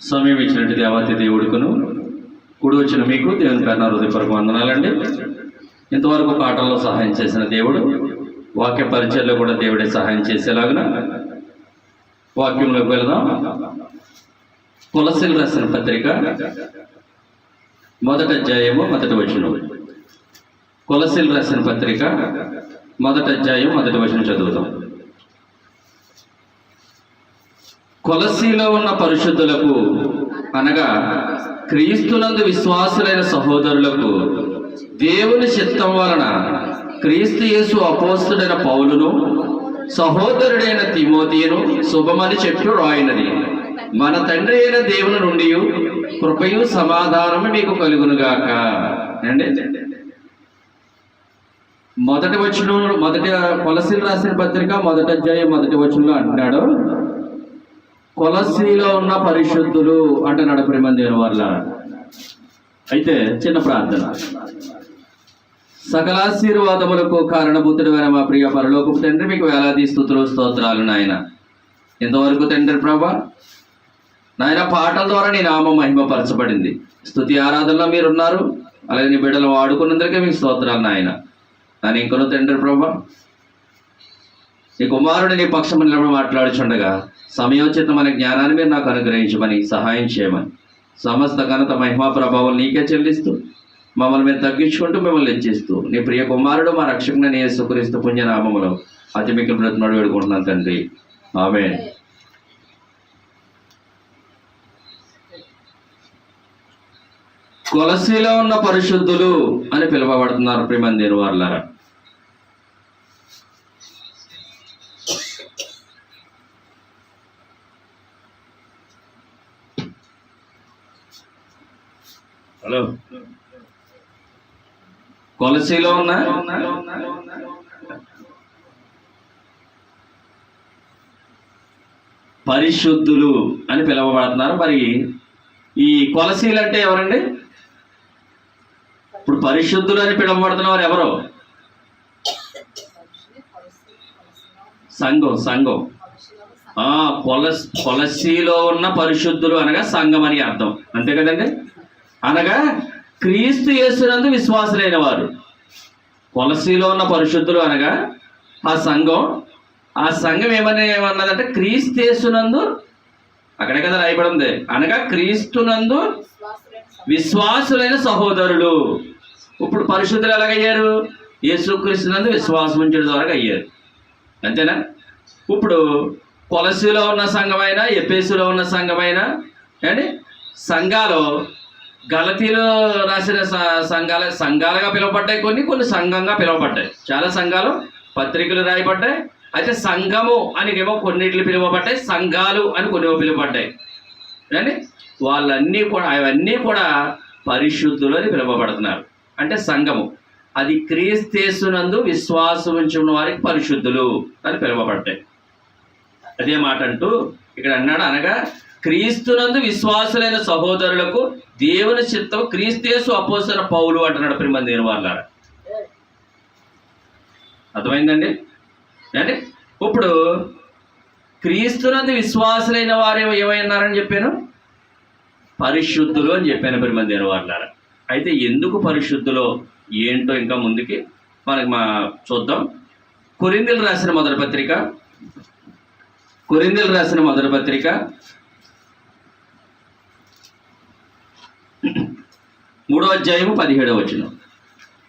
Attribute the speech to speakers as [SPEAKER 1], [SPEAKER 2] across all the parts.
[SPEAKER 1] సమయం ఇచ్చినట్టు దేవాతి దేవుడుకును. కూడి వచ్చిన మీకు దేవుని కన్నా హృదయపూర్వక వందనాలండి. ఇంతవరకు పాటల్లో సహాయం చేసిన దేవుడు వాక్య పరిచయంలో కూడా దేవుడే సహాయం చేసేలాగున వాక్యంలోకి వెళదాం. తులసిలు రాసిన పత్రిక మొదట అధ్యాయము మొదటి వచనం. కులసిల్ రాసిన పత్రిక మొదటి అధ్యాయం మొదటి వచనం చదువుతాం కొలసీలో ఉన్న పరిశుద్ధులకు అనగా క్రీస్తునందు విశ్వాసులైన సహోదరులకు దేవుని చిత్తం వలన క్రీస్తు యేసు అపోస్తుడైన పౌలును సహోదరుడైన తిమోతియును శుభమని చెప్పి రాయినది మన తండ్రి అయిన దేవుని నుండి కృపయు సమాధానము మీకు కలుగునుగాక. అండి? మొదటి వచ్చిన మొదటి కొలసీలు రాసిన పత్రిక మొదటి అధ్యాయం మొదటి వచనంలో అంటున్నాడు కొలసీలో ఉన్న పరిశుద్ధులు అంటున్నాడు ప్రేమ దేవుని వల్ల అయితే చిన్న ప్రార్థన. సకలాశీర్వాదములకు కారణభూతుడమైన మా ప్రియ పరలోకపు తండ్రి మీకు వేలాది స్థుతులు స్తోత్రాలు నాయన. ఇంతవరకు తండ్రి ప్రభా నాయన పాటల ద్వారా నీ నామం మహిమపరచబడింది. స్థుతి ఆరాధనలో మీరు ఉన్నారు అలాగే నీ బిడ్డలు వాడుకున్నందుకే మీకు స్తోత్రాలు నాయన. నన్ను ఇంకొన తండ్రి ప్రభా నీ కుమారుడు నీ పక్షం నిలబడి మాట్లాడుచుండగా సమయోచితమైన జ్ఞానాన్ని మీరు నాకు అనుగ్రహించమని సహాయం చేయమని. సమస్త ఘనత మహిమా ప్రభావం నీకే చెల్లిస్తూ మమ్మల్ని మేము తగ్గించుకుంటూ మిమ్మల్ని హెచ్చిస్తూ నీ ప్రియ కుమారుడు మా రక్షకుని నీ యేసుక్రీస్తు పుణ్యనామములో అతి మీకు బ్రతమడు వేడుకుంటున్నాను తండ్రి. ఆమె కొలసీలో ఉన్న పరిశుద్ధులు అని పిలువబడుతున్నారు ప్రిమందిరు వార్లారా. హలో. కొలసీలో ఉన్న? పరిశుద్ధులు అని పిలువబడుతున్నారు. మరి ఈ కొలసీలు అంటే ఎవరండి? ఇప్పుడు పరిశుద్ధులు అని పిలువబడుతున్న వారు ఎవరు? సంఘం సంఘం. ఆ కొలస్ కొలసీలో ఉన్న పరిశుద్ధులు అనగా సంఘం అని అర్థం. అంతే కదండి? అనగా క్రీస్తు యేసునందు విశ్వాసులైన వారు కొలసీలో ఉన్న పరిశుద్ధులు అనగా ఆ సంఘం. ఆ సంఘం ఏమని ఏమన్నదంటే క్రీస్తు యేసునందు అక్కడే కదా రాయబడింది అనగా క్రీస్తునందు విశ్వాసులైన సహోదరులు. ఇప్పుడు పరిశుద్ధులు ఎలాగయ్యారు? యేసుక్రీస్తునందు విశ్వాసం ఉంచడం ద్వారా అయ్యారు. అంతేనా? ఇప్పుడు కొలసీలో ఉన్న సంఘమైనా ఎపేసులో ఉన్న సంఘమైనా అండి సంఘాలు గలతీలో రాసిన సంఘాల సంఘాలుగా పిలువబడ్డాయి కొన్ని కొన్ని సంఘంగా పిలువబడ్డాయి. చాలా సంఘాలు పత్రికలు రాయబడ్డాయి. అయితే సంఘము అని ఏమో కొన్నిట్లు పిలువబడ్డాయి సంఘాలు అని కొన్ని పిలువబడ్డాయి. అండి వాళ్ళన్నీ కూడా అవన్నీ కూడా పరిశుద్ధులు అని పిలువబడుతున్నారు. అంటే సంఘము. అది క్రీస్తేసునందు విశ్వాసం ఉంచి వారికి పరిశుద్ధులు అని పిలువబడ్డాయి. అదే మాట అంటూ ఇక్కడ అన్నాడు అనగా క్రీస్తునందు విశ్వాసులైన సహోదరులకు దేవుని చిత్తం క్రీస్తేసు అపోసన పౌలు అంటున్నాడు ప్రిమ దేని అర్థమైందండి? అంటే ఇప్పుడు క్రీస్తునందు విశ్వాసులైన వారు ఏమైనారని చెప్పాను? పరిశుద్ధులు అని చెప్పాను ప్రిమ దేని అయితే ఎందుకు పరిశుద్ధులో? ఏంటో ఇంకా ముందుకి మనకి మా చూద్దాం. కొరిందెలు రాసిన మొదటి పత్రిక. కొరిందెలు రాసిన మొదటి పత్రిక. మూడో అధ్యాయము పదిహేడవ వచనం.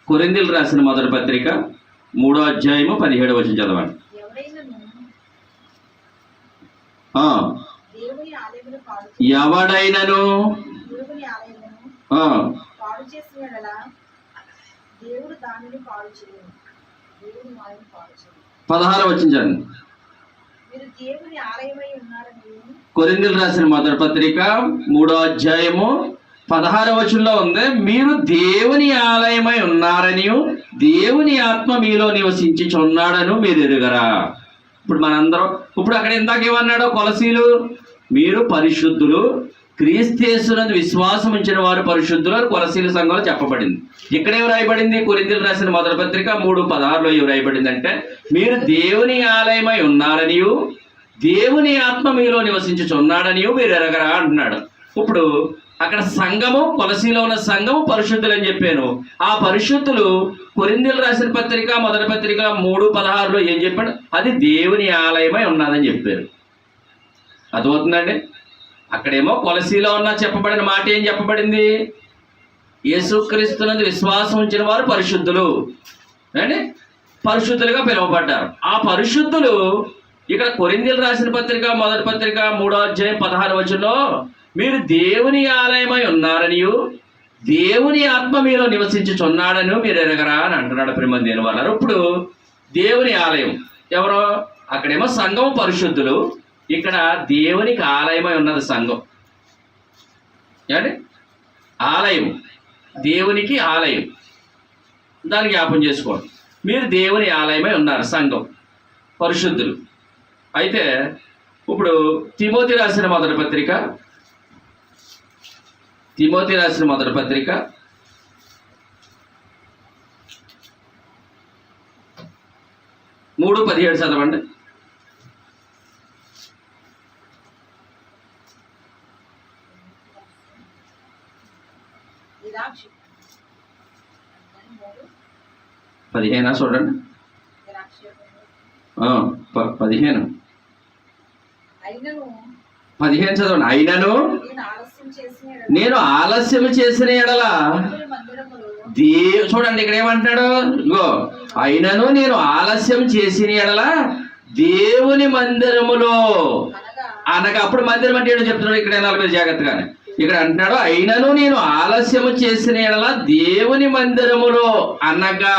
[SPEAKER 1] కొరిందిలు రాసిన మొదటి పత్రిక మూడో అధ్యాయము పదిహేడవ వచనం చదవండి. ఎవడైనను? పదహారు
[SPEAKER 2] వచ్చించండి
[SPEAKER 1] కొరిందులు రాసిన మొదటి పత్రిక మూడో అధ్యాయము పదహార వచనంలో ఉంది మీరు దేవుని ఆలయమై ఉన్నారని దేవుని ఆత్మ మీలో నివసించి చున్నాడను మీరు ఎరుగరా. ఇప్పుడు మనందరం ఇప్పుడు అక్కడ ఇందాక ఏమన్నాడు కొలసీలు మీరు పరిశుద్ధులు క్రీస్తేశ్వరందు విశ్వాసం ఉంచిన వారు పరిశుద్ధులు అని కొలసీల సంఘంలో చెప్పబడింది. ఇక్కడ ఏమి రాయబడింది? కొరిందులు రాసిన మొదటి పత్రిక మూడు పదహారులో ఏమి రాయబడింది అంటే మీరు దేవుని ఆలయమై ఉన్నారనియు దేవుని ఆత్మ మీలో నివసించుచున్నాడనియు మీరు ఎరగరా అంటున్నాడు. ఇప్పుడు అక్కడ సంఘము కొలసీలో ఉన్న సంఘము పరిశుద్ధులు అని చెప్పాను. ఆ పరిశుద్ధులు కొరిందీలు రాసిన పత్రిక మొదటి పత్రిక మూడు పదహారులో ఏం చెప్పాడు? అది దేవుని ఆలయమై ఉన్నదని చెప్పారు. అర్థమవుతుందండి? అక్కడేమో కొలసీలో ఉన్న చెప్పబడిన మాట ఏం చెప్పబడింది? యేసుక్రీస్తునందు విశ్వాసం ఉంచిన వారు పరిశుద్ధులు. అండి పరిశుద్ధులుగా పిలువబడ్డారు. ఆ పరిశుద్ధులు ఇక్కడ కొరిందీలు రాసిన పత్రిక మొదటి పత్రిక మూడో అధ్యాయం పదహారు వచనంలో మీరు దేవుని ఆలయమై ఉన్నారనియు దేవుని ఆత్మ మీలో నివసించుచున్నాడని మీరు ఎరగరా అని అంటున్నాడు ప్రేమందేని వాళ్ళు ఇప్పుడు దేవుని ఆలయం ఎవరో? అక్కడేమో సంఘం పరిశుద్ధులు ఇక్కడ దేవునికి ఆలయమై ఉన్నది సంఘం. ఏమండి? ఆలయం. దేవునికి ఆలయం. దాన్ని జ్ఞాపం చేసుకోండి. మీరు దేవుని ఆలయమై ఉన్నారు సంఘం పరిశుద్ధులు. అయితే ఇప్పుడు తిమోతి రాసిన మొదటి పత్రిక తిమోతి రాసిన మొదటి పత్రిక. మూడు పదిహేడు చదవండి. పదిహేనా చూడండి. పదిహేను. పదిహేను చదవండి. అయినను?
[SPEAKER 2] నేను ఆలస్యం చేసిన ఎడల
[SPEAKER 1] నేను ఆలస్యం చేసిన ఎడల
[SPEAKER 2] దేవుని మందిరములో
[SPEAKER 1] దే చూడండి ఇక్కడ ఏమంటున్నాడు ఇగో అయినను నేను ఆలస్యం చేసిన ఎడల దేవుని మందిరములో
[SPEAKER 2] అనగా
[SPEAKER 1] అప్పుడు మందిరం అంటే ఏంటో చెప్తున్నాడు ఇక్కడ నలభై జాగ్రత్తగానే. ఇక్కడ అంటున్నాడు అయినను నేను ఆలస్యము చేసిన ఎడల దేవుని మందిరములో అనగా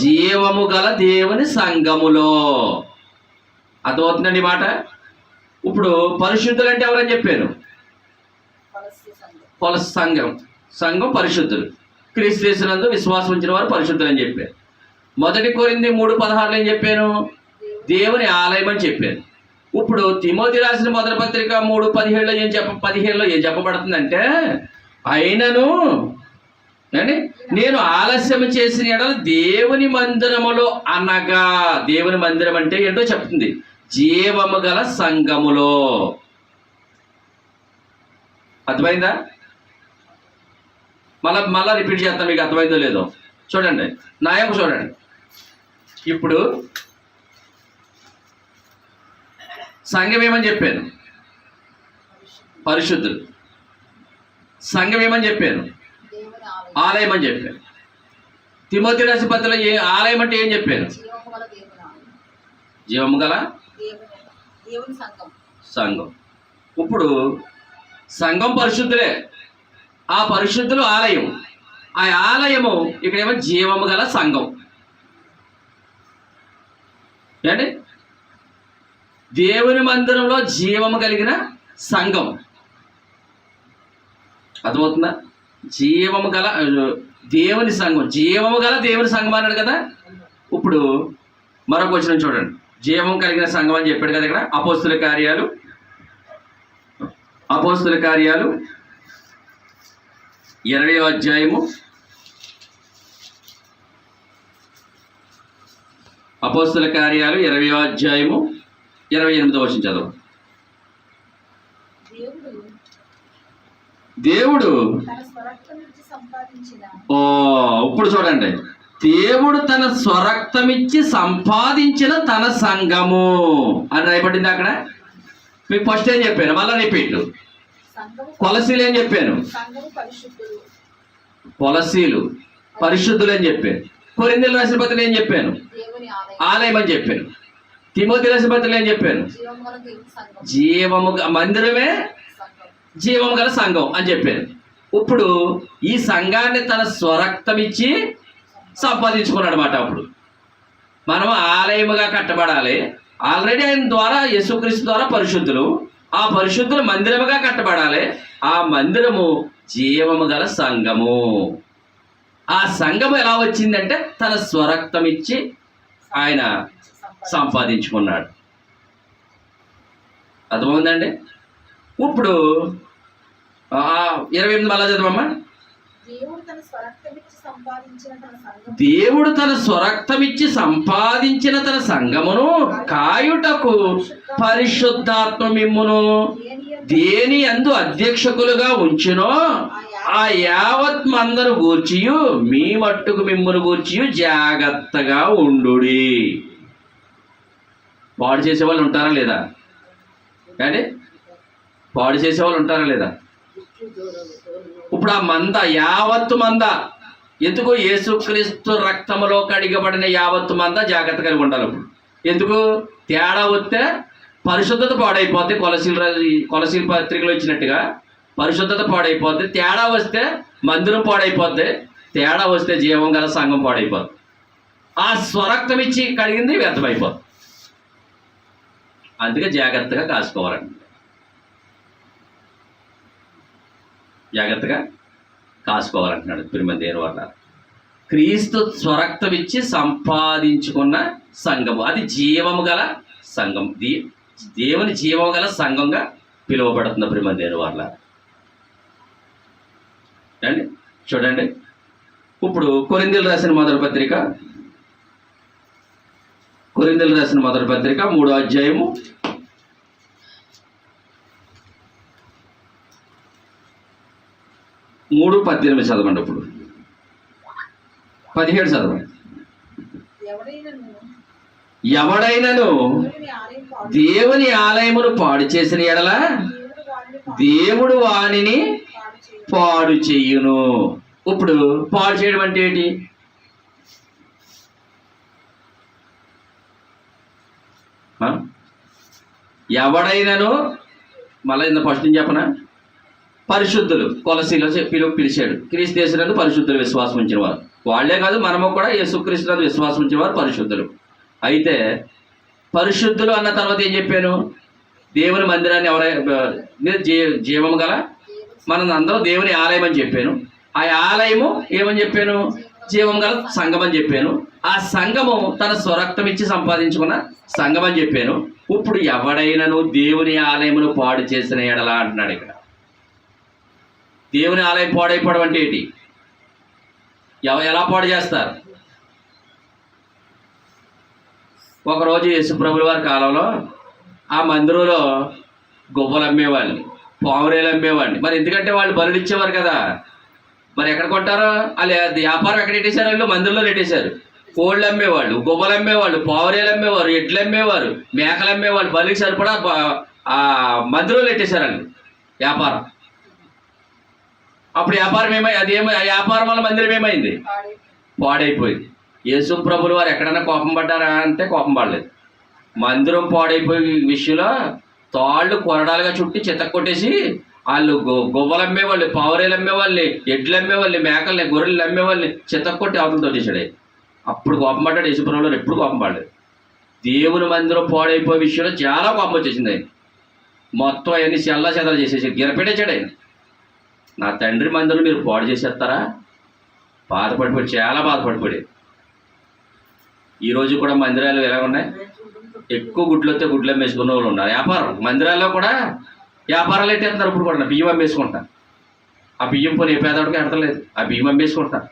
[SPEAKER 1] జీవము గల దేవుని సంఘములో. అర్థమవుతుందండి మాట? ఇప్పుడు పరిశుద్ధులు అంటే ఎవరని చెప్పాను
[SPEAKER 2] వాళ్ళ సంఘం
[SPEAKER 1] సంఘం పరిశుద్ధులు. క్రీస్తునందు విశ్వాసం ఉంచిన వారు పరిశుద్ధులు అని చెప్పారు. మొదటి కోరింది మూడు పదహారులు ఏం చెప్పాను? దేవుని ఆలయం అని చెప్పాను. ఇప్పుడు తిమోతి రాసిన మొదటి పత్రిక మూడు పదిహేడులో ఏం చెప్ప పదిహేడులో ఏం చెప్పబడుతుందంటే అయినను ఏమండి? నేను ఆలస్యం చేసిన ఎడల దేవుని మందిరములో అనగా దేవుని మందిరం అంటే ఏంటో చెప్తుంది. జీవము గల సంఘములో. అర్థమైందా? మళ్ళా మళ్ళా రిపీట్ చేస్తాను మీకు అర్థమైందో లేదో. చూడండి నా యొక్క చూడండి. ఇప్పుడు సంఘం ఏమని చెప్పాను? పరిశుద్ధులు సంఘం ఏమని చెప్పాను?
[SPEAKER 2] ఆలయం
[SPEAKER 1] అని చెప్పాను. తిమోతి రాసి పత్రికలో ఏ ఆలయం అంటే ఏం చెప్పాను
[SPEAKER 2] జీవము గల సంఘం.
[SPEAKER 1] ఇప్పుడు సంఘం పరిశుద్ధులే ఆ పరిశుద్ధులు ఆలయం. ఆ ఆలయము ఇక్కడేమో జీవము గల సంఘం. ఏంటి? దేవుని మందిరంలో జీవము కలిగిన సంఘం. అర్థమవుతుందా? జీవము గల దేవుని సంఘం. జీవము గల దేవుని సంఘం అన్నాడు కదా? ఇప్పుడు మరొక వచ్చిన చూడండి. జీవం కలిగిన సంఘం అని చెప్పాడు కదా ఇక్కడ? అపోస్తుల కార్యాలు. అపోస్తుల కార్యాలు. ఇరవై అధ్యాయము అపోస్తుల కార్యాలు ఇరవై అధ్యాయము ఇరవై ఎనిమిదో వచ్చిన చదువు
[SPEAKER 2] దేవుడు
[SPEAKER 1] ఓ ఇప్పుడు చూడండి. దేవుడు తన స్వరక్తమిచ్చి సంపాదించిన తన సంఘము అని రాయబడింది అక్కడ. మీకు ఫస్ట్ ఏం చెప్పాను మళ్ళీ రిపీట్ కొలసీలు ఏం చెప్పాను?
[SPEAKER 2] సంఘము పరిశుద్ధులు.
[SPEAKER 1] పొలసీలు పరిశుద్ధులు అని చెప్పాను. కొరిందెలు రాసిన పత్రికలు ఏం చెప్పాను?
[SPEAKER 2] ఆలయం.
[SPEAKER 1] అని చెప్పాను. తిమోతి రాసిన పత్రికలు ఏం చెప్పాను?
[SPEAKER 2] జీవము
[SPEAKER 1] మందిరమే జీవం గల సంఘం అని చెప్పాను. ఇప్పుడు ఈ సంఘాన్ని తన స్వరక్తం ఇచ్చి సంపాదించుకున్నాడు అనమాట అప్పుడు. మనం ఆలయముగా కట్టబడాలి. ఆల్రెడీ ఆయన ద్వారా యేసుక్రీస్తు ద్వారా పరిశుద్ధులు ఆ పరిశుద్ధులు మందిరముగా కట్టబడాలి. ఆ మందిరము జీవము గల సంఘము. ఆ సంఘము ఎలా వచ్చిందంటే తన స్వరక్తం ఇచ్చి ఆయన సంపాదించుకున్నాడు. అర్థమవుందండి ఇప్పుడు ఇరవై ఎనిమిది మళ్ళా చదవమ్మా?
[SPEAKER 2] దేవుడు తన స్వరక్తమిచ్చి సంపాదించిన తన
[SPEAKER 1] సంపాదించిన తన సంగమును కాయుటకు పరిశుద్ధాత్మ మిమ్మును దేని అందు అధ్యక్షకులుగా ఉంచునో ఆ యావత్ మందను గూర్చియు మీ మట్టుకు మిమ్మును గూర్చియు జాగ్రత్తగా ఉండుడి. పాడు చేసేవాళ్ళు ఉంటారా లేదా? అంటే పాడు చేసేవాళ్ళు ఉంటారా లేదా? ఇప్పుడు ఆ మంద యావత్తు మంద ఎందుకు యేసుక్రీస్తు రక్తంలో కడిగబడిన యావత్తు మంద జాగ్రత్త కలిగి ఉండాలి? ఎందుకు? తేడా వస్తే పరిశుద్ధత పాడైపోద్ది కొలసీల కొలసీల పత్రికలో ఇచ్చినట్టుగా పరిశుద్ధత పాడైపోద్ది తేడా వస్తే మందిరం పాడైపోద్ది తేడా వస్తే జీవం గల సంఘం పాడైపోద్ది. ఆ స్వరక్తం ఇచ్చి కడిగింది వ్యర్థమైపోద్ది. అందుకే జాగ్రత్తగా కాసుకోవాలండి. జాగ్రత్తగా కాసుకోవాలంటున్నాడు తిరుమల దేని క్రీస్తు స్వరక్తం ఇచ్చి సంపాదించుకున్న సంఘము. అది జీవము గల సంఘం. దీ దేవుని జీవము గల సంఘంగా పిలువబడుతుంది ప్రేమ దేని అండి చూడండి. ఇప్పుడు కొరిందెలు రాసిన మొదటి పత్రిక. కొరిందెలు రాసిన మొదటి పత్రిక మూడో అధ్యాయము మూడు పద్దెనిమిది చదవండి ఇప్పుడు పదిహేడు చదవండి.
[SPEAKER 2] ఎవడైనను? దేవుని
[SPEAKER 1] ఆలయమును పాడు చేసిన ఎడల
[SPEAKER 2] దేవుడు
[SPEAKER 1] వానిని
[SPEAKER 2] పాడు చేయు
[SPEAKER 1] పాడు చెయ్యును ఇప్పుడు పాడు చేయడం అంటే ఏంటి? ఎవడైనను? మళ్ళీ ఇంత ఫస్ట్ నుంచి చెప్పనా? పరిశుద్ధులు. కొలసీలో పిలు పిలిచాడు. క్రీస్తు దేశంలో పరిశుద్ధులు విశ్వాసం ఉంచిన వారు. వాళ్ళే కాదు మనము కూడా యేసుక్రీస్తునందు విశ్వాసం ఉంచిన వారు పరిశుద్ధులు. అయితే పరిశుద్ధులు అన్న తర్వాత ఏం చెప్పాను? దేవుని మందిరాన్ని ఎవరై జీ జీవం గల మనం అందరం దేవుని ఆలయం అని చెప్పాను. ఆ ఆలయము ఏమని చెప్పాను? జీవం గల సంఘం అని చెప్పాను. ఆ సంఘము తన స్వరక్తం ఇచ్చి సంపాదించుకున్న సంఘం అని చెప్పాను. ఇప్పుడు ఎవడైనాను దేవుని ఆలయమును పాడు చేసిన ఎడలా అంటున్నాడు ఇక్కడ. దేవుని ఆలయం పాడైపోవడం అంటే ఏంటి? ఎవ ఎలా పాడు చేస్తారు? ఒకరోజు యేసుప్రభుల వారి కాలంలో ఆ మందిరంలో గువ్వలు అమ్మేవాడిని పావురేలు అమ్మేవాడిని మరి ఎందుకంటే వాళ్ళు బరులు ఇచ్చేవారు కదా. మరి ఎక్కడ కొంటారో? వాళ్ళు వ్యాపారం ఎక్కడ పెట్టేశారు? వాళ్ళు మందిరంలో పెట్టేశారు. కోళ్ళు అమ్మేవాళ్ళు గువ్వలు అమ్మేవాళ్ళు పావురేలు అమ్మేవారు ఎడ్లు అమ్మేవారు మేకలు అమ్మేవాళ్ళు బలికి సరిపడా మందిరంలో పెట్టేశారు వాళ్ళు వ్యాపారం. అప్పుడు వ్యాపారం ఏమై అది ఆ వ్యాపారం వల్ల మందిరం ఏమైంది? పాడైపోయింది. యేసు ప్రభులు వారు ఎక్కడైనా కోపం పడ్డారా అంటే కోపం పడలేదు. మందిరం పాడైపోయే విషయంలో తాళ్ళు కొరడాలుగా చుట్టి చెత్త కొట్టేసి వాళ్ళు గొ- గొవ్వలు అమ్మేవాళ్ళు పావురేలు అమ్మేవాళ్ళు ఎడ్లు అమ్మేవాళ్ళు మేకల్ని గొర్రెలు అమ్మేవాళ్ళని చిత్త కొట్టి అవతలతో చేశాడు. అప్పుడు కోపం పడ్డాడు యేసుప్రభులు ఎప్పుడు కోపం పడలేదు. దేవుని మందిరం పాడైపోయే విషయంలో చాలా కోపం వచ్చేసింది ఆయన మొత్తం అవన్నీ చెల్లా చెదలు చేసేసి గిరపెట్టేశాడు ఆయన. నా తండ్రి మందిరం మీరు పాడు చేసేస్తారా? బాధపడిపోయి చాలా బాధపడిపోయాడు ఈరోజు కూడా మందిరాలు ఎలా ఉన్నాయి? ఎక్కువ గుడ్లు వస్తే గుడ్లు అమ్మేసుకున్న వాళ్ళు ఉన్నారు. వ్యాపారం. మందిరాల్లో కూడా వ్యాపారాలు అయితే వెళ్తారు ఇప్పుడు కూడా. బియ్యం అమ్మేసుకుంటాను ఆ బియ్యం పని ఏ పేదవాడికి ఎడతలేదు ఆ బియ్యం అమ్మేసుకుంటారు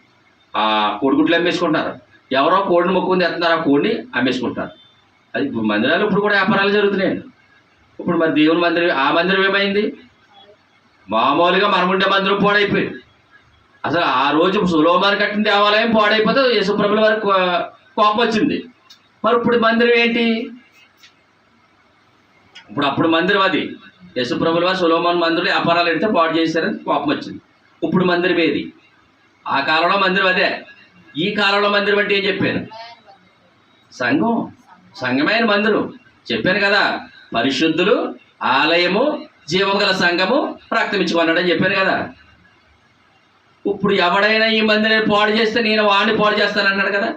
[SPEAKER 1] ఆ కోడిగుడ్లు అమ్మేసుకుంటారు. ఎవరో కోడిని మొక్కుంది ఎత్తున్నారు ఆ కోడిని అమ్మేసుకుంటారు. అది మందిరాలు ఇప్పుడు కూడా వ్యాపారాలు జరుగుతున్నాయి ఇప్పుడు మరి దేవుని మందిరం ఆ మందిరం ఏమైంది? మామూలుగా మనముండే మందిరం పాడైపోయింది. అసలు ఆ రోజు సులోమాన్ కట్టిన దేవాలయం పాడైపోతే యేసుప్రభుల వారికి కోపం వచ్చింది. మరి ఇప్పుడు మందిరం ఏంటి? ఇప్పుడు అప్పుడు మందిరం అది. యశుప్రభుల వారు సులోమాన్ మందిరం వ్యాపారాలు పెడితే పాడు చేశారని కోపం వచ్చింది. ఇప్పుడు మందిరం ఏది? ఆ కాలంలో మందిరం అదే. ఈ కాలంలో మందిరం అంటే ఏం చెప్పాను సంఘం. సంఘమైన మందిరం. చెప్పాను కదా. పరిశుద్ధులు ఆలయము జీవం గల సంఘము రక్తమిచ్చుకున్నాడని చెప్పారు కదా. ఇప్పుడు ఎవడైనా ఈ మందిని పాడు చేస్తే నేను వాడిని పాడు చేస్తాను అన్నాడు కదా.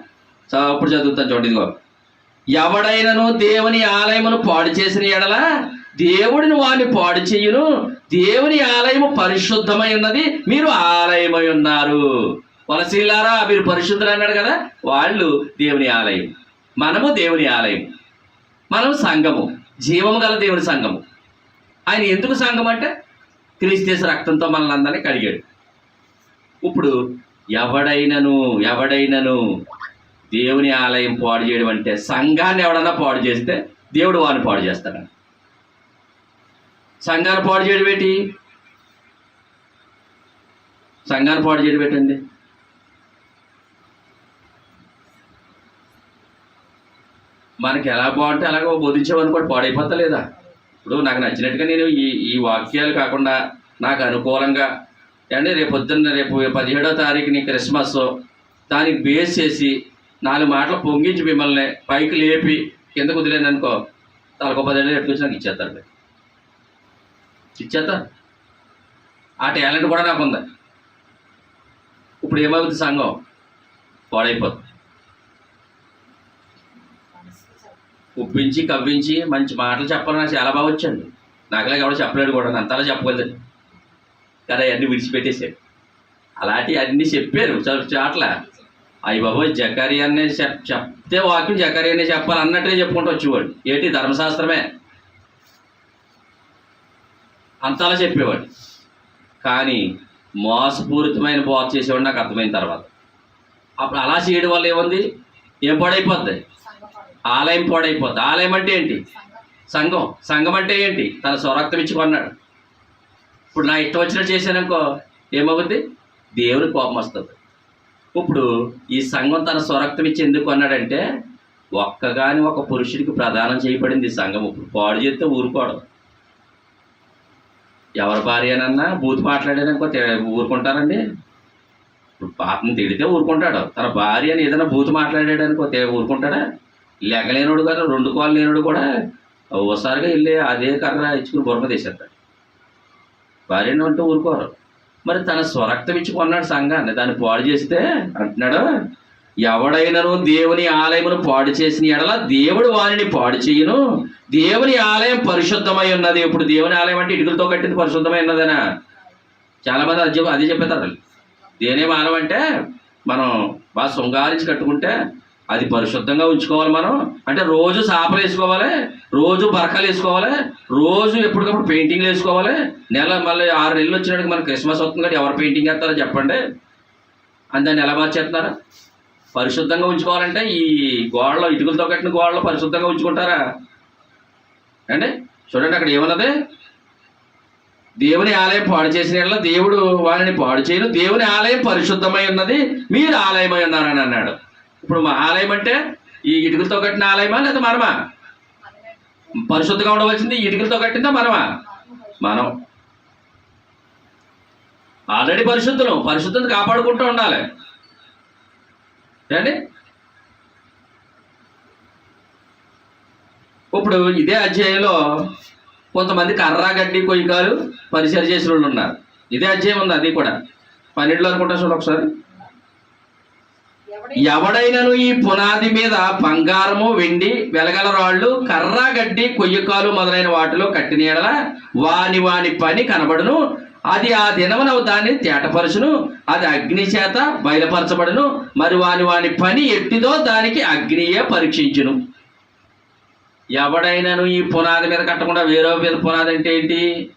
[SPEAKER 1] సో ఇప్పుడు చదువుతాను చూడండి ఇదిగో. ఎవడైనను దేవుని ఆలయమును పాడు చేసిన ఎడల దేవుడిని వాడిని పాడు చేయును. దేవుని ఆలయము పరిశుద్ధమై ఉన్నది మీరు ఆలయమై ఉన్నారు. వలసీలారా మీరు పరిశుద్ధులు అన్నాడు కదా. వాళ్ళు దేవుని ఆలయం. మనము దేవుని ఆలయం. మనం సంఘము. జీవము గల దేవుని సంఘము. ఆయన ఎందుకు సంఘం అంటే క్రీస్తేశ రక్తంతో మనల్ని అందరినీ కడిగాడు. ఇప్పుడు ఎవడైనను ఎవడైనను దేవుని ఆలయం పాడు చేయడం అంటే సంఘాన్ని ఎవడన్నా పాడు చేస్తే దేవుడు వాడిని పాడు చేస్తాడు. సంఘాన్ని పాడు చేయడం ఏంటి? సంఘాన్ని పాడు చేయడం ఏంటండి? మనకి ఎలా బాగుంటే అలాగే కూడా పాడైపోతలేదా? ఇప్పుడు నాకు నచ్చినట్టుగా నేను ఈ ఈ వాక్యాలు కాకుండా నాకు అనుకూలంగా అంటే రేపు పొద్దున్న రేపు పదిహేడో తారీఖుని క్రిస్మస్ దానికి బేస్ చేసి నాలుగు మాటలు పొంగించి మిమ్మల్ని పైకి లేపి కిందకు వదిలేను అనుకో తలకో పదిహేడు ఎట్టుకొచ్చి నాకు ఇచ్చేస్తారు ఇచ్చేస్తా ఆ టాలెంట్ కూడా నాకు ఉంది. ఇప్పుడు ఏమవుతుంది సంఘం? పాడైపోతుంది. ఉప్పించి కవ్వించి మంచి మాటలు చెప్పాలని నాకు చాలా బాగా వచ్చండి. నాకులాగా ఎవడో చెప్పలేడు కూడా అంతలా చెప్పగలదు కదా అవన్నీ విడిచిపెట్టేశాడు. అలాంటి అన్నీ చెప్పారు. చ- చాట్ల. అయ్యి బాబోయ్ జకరియానే చెప్ చెప్తే వాక్యం జకరియానే చెప్పాలి అన్నట్టుగా చెప్పుకుంటూ వచ్చేవాడు. ఏంటి ధర్మశాస్త్రమే? అంతలా చెప్పేవాడు. కానీ మోసపూరితమైన బోధ చేసేవాడు నాకు అర్థమైన తర్వాత. అప్పుడు అలా చేయడం వల్ల ఏముంది? ఏం పాడైపోద్ది? ఆలయం పాడైపోద్ది. ఆలయం అంటే ఏంటి?
[SPEAKER 2] సంఘం.
[SPEAKER 1] సంఘం అంటే ఏంటి? తన స్వరక్తం ఇచ్చి కొన్నాడు. ఇప్పుడు నా ఇష్టం వచ్చినట్టు చేశాననుకో ఏమవుద్ది? దేవుని కోపం వస్తుంది. ఇప్పుడు ఈ సంఘం తన స్వరక్తం ఇచ్చి ఎందుకు కొన్నాడంటే ఒక్కగాని ఒక పురుషుడికి ప్రదానం చేయబడింది ఈ సంఘం. ఇప్పుడు పాడు చేస్తే ఊరుకోవడం ఎవరి భార్యనన్నా బూత్ మాట్లాడాననుకో ఊరుకుంటారండి. ఇప్పుడు పాపని తిడితే ఊరుకుంటాడు. తన భార్య అని ఏదైనా బూత్ మాట్లాడాడు అనుకో తే- కర్ర కదా రెండు కాళ్ళు లేనోడు కూడా ఓసారిగా వెళ్ళి అదే కర్ర ఇచ్చుకుని బొరమ తీసేస్తాడు. భార్యను అంటూ ఊరుకోరు. మరి తన స్వరక్తం ఇచ్చి కొన్నాడు సంఘాన్ని. దాన్ని పాడు చేస్తే అంటున్నాడు ఎవడైనను దేవుని ఆలయమును పాడు చేసిన ఎడల దేవుడు వారిని పాడు చేయను. దేవుని ఆలయం పరిశుద్ధమై ఉన్నది. ఇప్పుడు దేవుని ఆలయం అంటే ఇటుకలతో కట్టింది పరిశుద్ధమై ఉన్నదేనా? చాలామంది అది అదే చెప్పేస్తారు. దేనేం ఆలయం అంటే మనం బాగా శృంగారించి కట్టుకుంటే అది పరిశుద్ధంగా ఉంచుకోవాలి మనం. అంటే రోజు సాపలు వేసుకోవాలి రోజు బరకాలు వేసుకోవాలి రోజు ఎప్పటికప్పుడు పెయింటింగ్లు వేసుకోవాలి. నెల మళ్ళీ ఆరు నెలలు వచ్చినాక మనకి క్రిస్మస్ వస్తుంది కదా ఎవరు పెయింటింగ్ వేస్తారో చెప్పండి. అని దాన్ని ఎలా మార్చేస్తున్నారా? పరిశుద్ధంగా ఉంచుకోవాలంటే ఈ గోడలో ఇటుకలతో కట్టిన గోడలో పరిశుద్ధంగా ఉంచుకుంటారా? అండి చూడండి అక్కడ ఏమన్నది? దేవుని ఆలయం పాడు చేసిన దేవుడు వారిని పాడు చేయను. దేవుని ఆలయం పరిశుద్ధమై ఉన్నది. మీరు ఆలయమై ఉన్నారని అన్నాడు. ఇప్పుడు మా ఆలయం అంటే ఈ ఇటుకలతో కట్టిన ఆలయమా లేదా మనమా? పరిశుద్ధంగా ఉండవలసింది ఈ ఇటుకలతో కట్టిందా మనమా? మనం. ఆల్రెడీ పరిశుద్ధులు. పరిశుద్ధత కాపాడుకుంటూ ఉండాలి. ఏండి ఇప్పుడు ఇదే అధ్యాయంలో కొంతమంది కర్రాగడ్డి కొయ్యకాలు పరిసర చేసిన వాళ్ళు ఉన్నారు. ఇదే అధ్యాయం ఉంది అది కూడా. పన్నెండులో అనుకుంటా చూడండి ఒకసారి. ఎవడైనను ఈ పునాది మీద బంగారము వెండి వెలగల రాళ్ళు కర్ర గడ్డి కొయ్యకాలు మొదలైన వాటిలో కట్టినీడల వాని వాని పని కనబడును. అది ఆ దినమున దాన్ని తేటపరచును. అది అగ్ని చేత బయలుపరచబడును. మరి వాని వాని పని ఎట్టిదో దానికి అగ్నియే పరీక్షించును. ఎవడైనాను ఈ పునాది మీద కట్టకుండా వేరే మీద పునాది అంటే ఏంటి?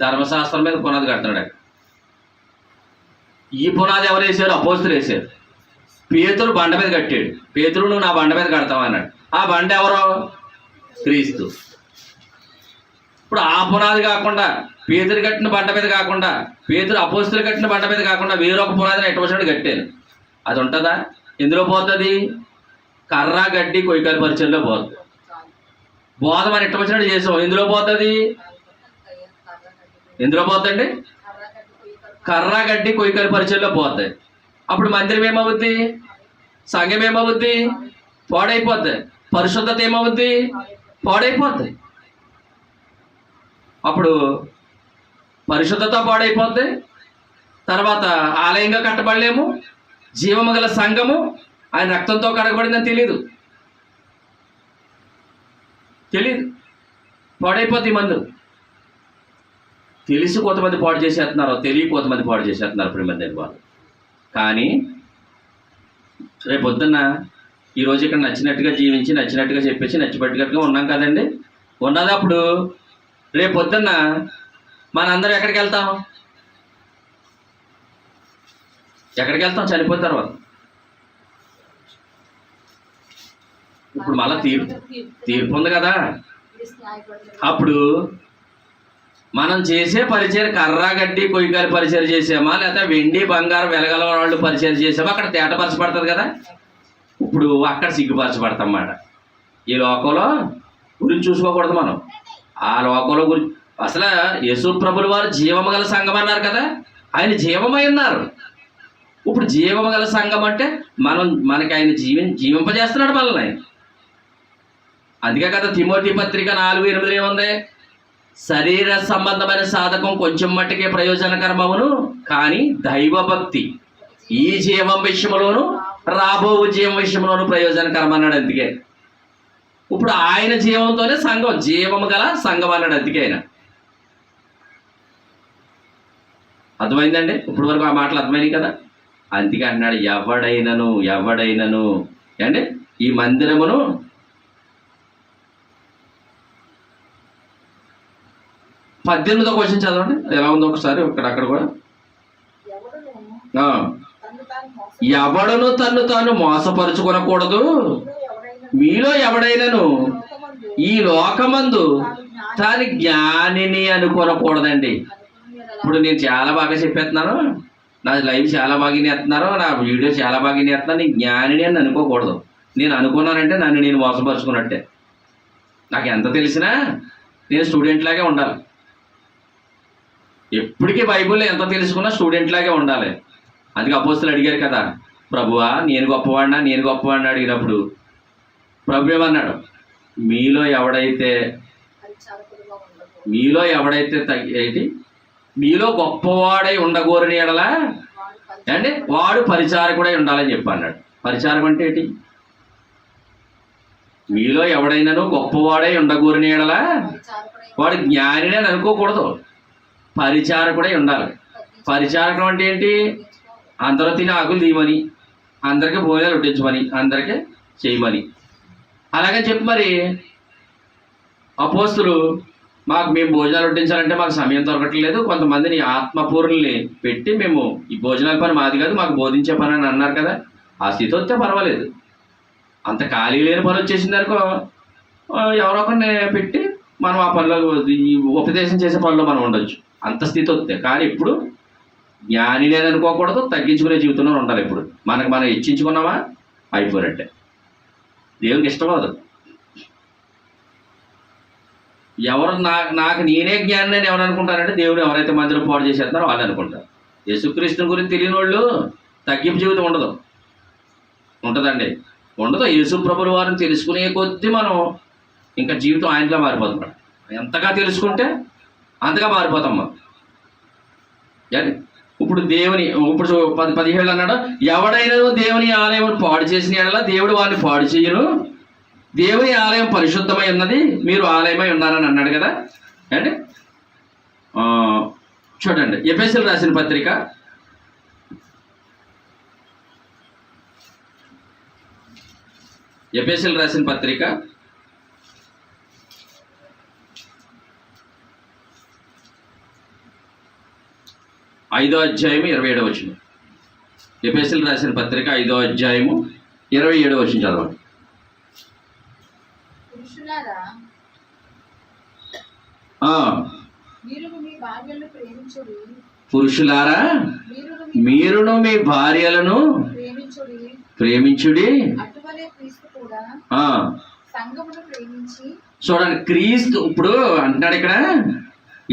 [SPEAKER 1] ధర్మశాస్త్రం మీద పునాది కడుతున్నాడు. ఈ పునాది ఎవరు వేసారు అపోస్తులు వేసారు పేతురు బండ మీద కట్టాడు. పేతురు నువ్వు నా బండ మీద కడతావు? అన్నాడు. ఆ బండ ఎవరో? క్రీస్తు. ఇప్పుడు ఆ పునాది కాకుండా పేతురు కట్టిన బండ మీద కాకుండా పేతురు అపోస్తులు కట్టిన బండ మీద కాకుండా వేరొక పునాదిని ఎటువంటి కట్టాను అది ఉంటుందా? ఎందులో పోతుంది? కర్ర గడ్డి కొయ్యకాల పరిచయంలో పోతుంది బోధ మనం ఇట్ట వచ్చినట్టు చేసాం ఎందులో పోతుంది? ఎందులో పోతుందండి? కర్ర గడ్డి కొయ్యకాల పరిచయంలో పోతుంది అప్పుడు మందిరం ఏమవుద్ది? సంఘం ఏమవుద్ది? పాడైపోద్ది. పరిశుద్ధత ఏమవుద్ది? పాడైపోద్ది. అప్పుడు పరిశుద్ధత పాడైపోద్ది. తర్వాత ఆలయంగా కట్టబడలేము. జీవము గల సంఘము ఆయన రక్తంతో కడగబడిందని తెలియదు తెలియదు పాడైపోద్ది మందు తెలిసి కొంతమంది పాడు చేసేస్తున్నారు తెలియ కొంతమంది పాడు చేసేస్తున్నారు ఇప్పుడు ఈ మంది వాళ్ళు కానీ రేపు పొద్దున్న ఈరోజు ఇక్కడ నచ్చినట్టుగా జీవించి నచ్చినట్టుగా చెప్పేసి నచ్చిపెట్టుగా ఉన్నాం కదండి? ఉన్నది అప్పుడు? రేపు పొద్దున్న మనందరం ఎక్కడికి వెళ్తాం? ఎక్కడికి వెళ్తాం? చనిపోయిన తర్వాత. ఇప్పుడు మళ్ళీ తీర్పు తీర్పు ఉంది కదా? అప్పుడు మనం చేసే పరిచయం కర్ర గడ్డి కొయ్యకాయలు పరిచయం చేసామా? లేకపోతే వెండి బంగారం వెలగల వాళ్ళు పరిచయం చేసామా? అక్కడ తేటపరచబడుతుంది కదా. ఇప్పుడు అక్కడ సిగ్గుపరచబడతాం అన్నమాట ఈ లోకంలో గురించి చూసుకోకూడదు మనం. ఆ లోకంలో గురించి అసలు యేసు ప్రభులు వారు జీవము గల సంఘం అన్నారు కదా. ఆయన జీవమై ఉన్నారు. ఇప్పుడు జీవము గల సంఘం అంటే మనం మనకి ఆయన జీవి జీవింపజేస్తున్నాడు మనల్ని. అందుకే కదా తిమోటి పత్రిక నాలుగు ఎనిమిది ఏముంది? శరీర సంబంధమైన సాధకం కొంచెం మట్టుకే ప్రయోజనకరమవును కానీ దైవభక్తి ఈ జీవం విషయంలోను రాబో జీవం విషయంలోను ప్రయోజనకరం అన్నాడు అందుకే. ఇప్పుడు ఆయన జీవంతోనే సంఘం జీవం గల సంఘం అన్నాడు అందుకే ఆయన. అర్థమైందండి? ఇప్పుడు వరకు ఆ మాటలు అర్థమైనవి కదా? అందుకే అన్నాడు ఎవడైనను ఎవడైనను. అంటే ఈ మందిరమును పద్దెనిమిదో క్వశ్చన్ చదవండి. ఎలా ఉందో ఒకసారి ఇక్కడ అక్కడ కూడా.
[SPEAKER 2] ఎవడను తను తాను మోసం
[SPEAKER 1] తన్ను తాను మోసపరుచుకొనకూడదు. మీలో ఎవడైనను ఈ లోకమందు
[SPEAKER 2] తాను
[SPEAKER 1] తాను జ్ఞానిని అనుకోనకూడదండి. ఇప్పుడు నేను చాలా బాగా చెప్పేస్తున్నాను. నా లైవ్ చాలా బాగా నేస్తున్నారు. నా వీడియో చాలా బాగా నేస్తున్నాను నేను జ్ఞానిని అని అనుకోకూడదు. నేను అనుకున్నానంటే నన్ను నేను మోసపరుచుకున్నట్టే. నాకు ఎంత తెలిసినా నేను స్టూడెంట్ లాగే ఉండాలి. ఎప్పటికీ బైబిల్లో ఎంత తెలుసుకున్నా స్టూడెంట్ లాగే ఉండాలి. అందుకే అపోస్తులు అడిగారు కదా ప్రభువా నేను గొప్పవాడినా? నేను గొప్పవాడినా? అడిగినప్పుడు ప్రభు ఏమన్నాడు? మీలో ఎవడైతే మీలో ఎవడైతే తగ్గి ఏంటి? మీలో గొప్పవాడై ఉండగోరని ఎడలా
[SPEAKER 2] వాడు
[SPEAKER 1] అంటే వాడు పరిచారకుడై ఉండాలని చెప్పి అన్నాడు. పరిచారకం అంటే ఏంటి? మీలో ఎవడైనాను గొప్పవాడై ఉండగోరని ఎడలా వాడు జ్ఞానిని అని అనుకోకూడదు. పరిచారకుడై ఉండాలి. పరిచారకం అంటే ఏంటి? అందరూ తిని ఆకులు తీయమని అందరికీ భోజనాలు ఉట్టించమని అందరికీ చేయమని. అలాగని చెప్పి మరి అపోస్తులు మాకు మేము భోజనాలు వడ్డించాలంటే మాకు సమయం దొరకట్లేదు. కొంతమందిని ఆత్మపూర్ణుల్ని పెట్టి మేము ఈ భోజనాల పని మాది కాదు మాకు బోధించే పని అని అన్నారు కదా ఆ స్థితి వస్తే పర్వాలేదు. అంత ఖాళీ లేని పని వచ్చేసింది అనుకో ఎవరో ఒకరిని పెట్టి మనం ఆ పనిలో ఈ ఉపదేశం చేసే పనిలో మనం ఉండొచ్చు. అంత స్థితి వస్తే కానీ ఇప్పుడు జ్ఞాని నేను అనుకోకూడదు తగ్గించుకునే జీవితంలో ఉండాలి ఇప్పుడు. మనకు మనం హెచ్చించుకున్నామా అయిపోయినట్టే. దేవునికి ఇష్టం ఎవరు నా నాకు నేనే జ్ఞానం నేను ఎవరు అనుకుంటారంటే దేవుడు ఎవరైతే మందిరం పాడు చేసేస్తున్నారో వాళ్ళు అనుకుంటారు. యేసుక్రీస్తుని గురించి తెలియని వాళ్ళు తగ్గింపు జీవితం ఉండదు. ఉంటుందండి. ఉండదు. యేసు ప్రభుల వారిని తెలుసుకునే కొద్దీ మనం ఇంకా జీవితం ఆయనలో మారిపోతాం. ఎంతగా తెలుసుకుంటే అంతగా మారిపోతాం మనం. ఏంటి? ఇప్పుడు దేవుని ఇప్పుడు పది పదిహేడు అన్నాడు ఎవడైనా దేవుని ఆలయం పాడు చేసిన ఎడల దేవుడు వారిని పాడు చేయను. దేవుని ఆలయం పరిశుద్ధమై ఉన్నది మీరు ఆలయమై ఉన్నారని అన్నాడు కదా. ఏంటి చూడండి ఎఫ్ఎస్ఎల్ రాసిన పత్రిక. ఎఫ్ఎస్ఎల్ రాసిన పత్రిక. ఐదో అధ్యాయము ఇరవై ఏడవ వచ్చిన ఎఫ్ఎస్ఎల్ రాసిన పత్రిక ఐదో అధ్యాయము ఇరవై ఏడవ వచ్చిన చదవండి.
[SPEAKER 2] పురుషులారా
[SPEAKER 1] మీరును మీ భార్యలను
[SPEAKER 2] ప్రేమించుడి.
[SPEAKER 1] చూడండి క్రీస్తు ఇప్పుడు అంటున్నాడు ఇక్కడ.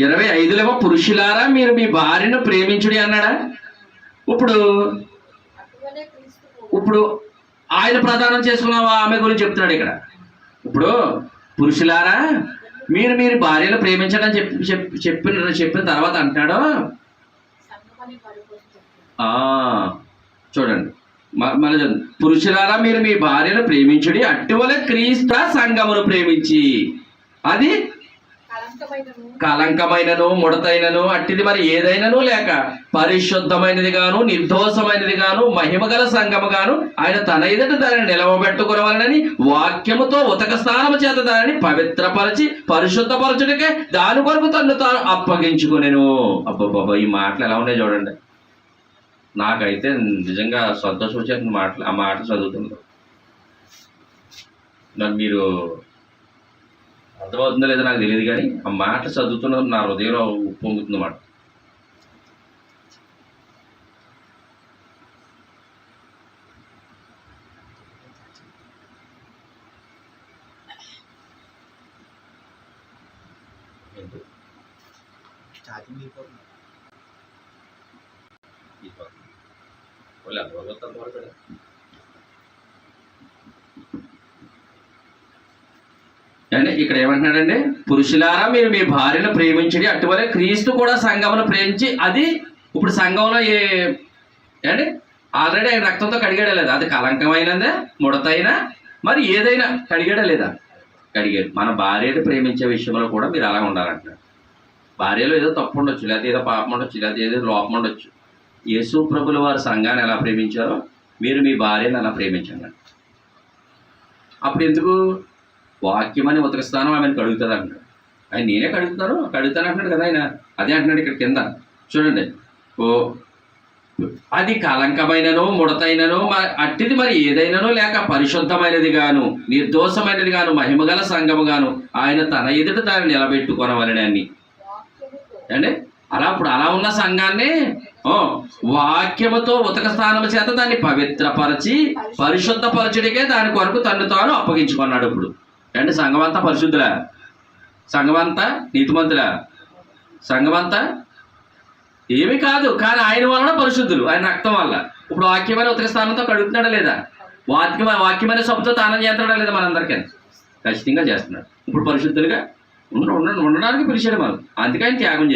[SPEAKER 1] ఇరవై ఐదులేమో పురుషులారా మీరు మీ భార్యను ప్రేమించుడి అన్నాడా? ఇప్పుడు ఇప్పుడు ఆయన ప్రదానం చేసుకున్న ఆమె గురించి చెప్తున్నాడు ఇక్కడ. ఇప్పుడు పురుషులారా మీరు మీరు భార్యను ప్రేమించడం చెప్పి చెప్పి చెప్పిన చెప్పిన తర్వాత అంటున్నాడు చూడండి. మన పురుషులారా మీరు మీ భార్యను ప్రేమించుడి అట్టువల క్రీస్త సంఘమును ప్రేమించి అది
[SPEAKER 2] కలంకమైనను
[SPEAKER 1] ముడతైనను అట్టిది మరి ఏదైనను లేక పరిశుద్ధమైనది గాను నిర్దోషమైనది గాను మహిమగల సంఘము గాను ఆయన తన ఎదుట దానిని నిలవబెట్టుకునవలనని వాక్యముతో ఉతక స్నానము చేత దానిని పవిత్రపరచి పరిశుద్ధపరచుడికే దాని కొరకు తను తాను అప్పగించుకునేను. అబ్బబ్బబ్బ ఈ మాటలు ఎలా ఉన్నాయి చూడండి. నాకైతే నిజంగా సంతోషం వచ్చేసిన మాటలు ఆ మాట చదువుతుంది మరి మీరు అర్థమవుతుందో లేదో నాకు తెలియదు కానీ ఆ మాట చదువుతున్నది నా హృదయంలో ఉప్పొంగుతుంది మాట.
[SPEAKER 3] ఛార్జింగ్ అయిపోతుంది
[SPEAKER 1] అంతవరకు కదా. అంటే ఇక్కడ ఏమంటున్నాడండి పురుషులారా మీరు మీ భార్యను ప్రేమించడి అటువలే క్రీస్తు కూడా సంఘమును ప్రేమించి అది ఇప్పుడు సంఘంలో ఏ ఏంటి? ఆల్రెడీ ఆయన రక్తంతో కడిగాడా లేదా? అది కలంకమైనదే ముడతైనా మరి ఏదైనా కడిగాడా లేదా? కడిగాడు. మన భార్యను ప్రేమించే విషయంలో కూడా మీరు అలా ఉండాలంటున్నారు భార్యలో ఏదో తప్పు ఉండొచ్చు లేదా ఏదో పాపం ఉండొచ్చు లేదా ఏదో లోపం ఉండొచ్చు. యేసు ప్రభులు వారి సంఘాన్ని ఎలా ప్రేమించారో మీరు మీ భార్యను అలా ప్రేమించండి. అప్పుడు ఎందుకు వాక్యం అని స్థానం ఆమెను కడుగుతుంది అంటాడు ఆయన నేనే కడుగుతున్నాను కడుగుతాను అంటున్నాడు కదా ఆయన. అదే అంటున్నాడు ఇక్కడ కింద. చూడండి. ఓ అది కలంకమైనను ముడతైనను అట్టిది మరి ఏదైనానో లేక పరిశుద్ధమైనది గాను నిర్దోషమైనది గాను మహిమగల సంఘము గాను ఆయన తన ఎదుట దాన్ని నిలబెట్టుకొనవలని అన్ని అండి అలా ఇప్పుడు అలా ఉన్న సంఘాన్ని ఓ వాక్యముతో ఉతక స్థానము చేత దాన్ని పవిత్రపరచి పరిశుద్ధపరచుడికే దాని కొరకు తను తాను అప్పగించుకున్నాడు ఇప్పుడు. అంటే సంఘమంతా పరిశుద్ధుల సంఘమంతా నీతిమంతుల సంఘమంతా ఏమీ కాదు కానీ ఆయన వలన పరిశుద్ధులు ఆయన రక్తం వల్ల ఇప్పుడు వాక్యమైన ఉత్తర స్థానంతో కడుగుతున్నాడా లేదా వాక్యం వాక్యమైన సభతో తానం చేస్తున్నాడా లేదా మనందరికీ ఖచ్చితంగా చేస్తున్నాడు ఇప్పుడు పరిశుద్ధులుగా ఉండడానికి పిలిచాడు మనం అందుకని త్యాగం